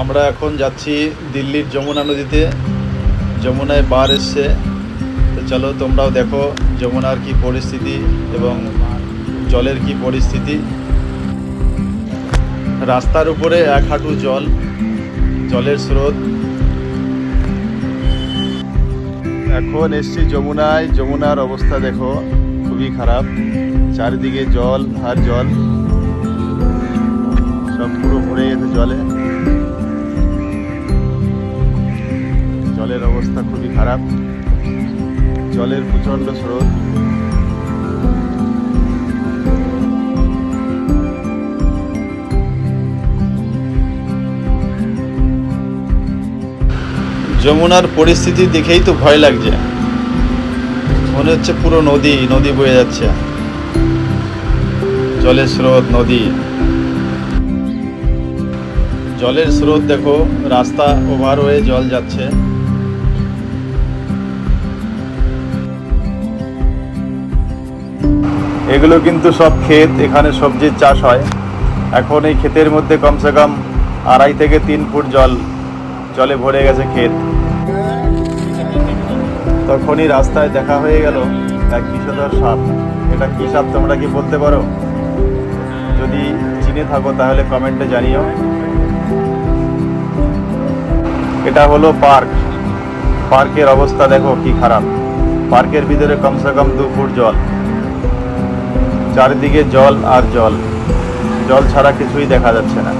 আমরা এখন যাচ্ছি দিল্লির যমুনা নদীতে। যমুনায় বার এসছে। তো চলো তোমরাও দেখো যমুনার কি পরিস্থিতি এবং জলের কি পরিস্থিতি। রাস্তার উপরে এক হাঁটু জল, জলের স্রোত। এখন এসছি যমুনায়। যমুনার অবস্থা দেখো, খুবই খারাপ। চারিদিকে জল আর জল। সব পুরো ভরে গেছে জলে। জলের অবস্থা খুবই খারাপ। জলের প্রচণ্ড স্রোত। যমুনার পরিস্থিতি দেখেই তো ভয় লাগছে। মনে হচ্ছে পুরো নদী নদী বয়ে যাচ্ছে। জলের স্রোত, নদী। জলের স্রোত দেখো, রাস্তা ওভার হয়ে জল যাচ্ছে। এগুলো কিন্তু সব ক্ষেত, এখানে সবজির চাষ হয়। এখন এই ক্ষেতের মধ্যে কমসে কম আড়াই থেকে তিন ফুট জল, জলে ভরে গেছে ক্ষেত। তখনই রাস্তায় দেখা হয়ে গেল এক বিষধর সাপ। এটা কি সাপ তোমরা কি বলতে পারো? যদি চিনে থাকো তাহলে কমেন্টে জানিও। এটা হলো পার্ক। পার্কের অবস্থা দেখো কি খারাপ। পার্কের ভিতরে কমসে কম দু ফুট জল। চারিদিকে জল আর জল। জল ছাড়া কিছুই দেখা যাচ্ছে না।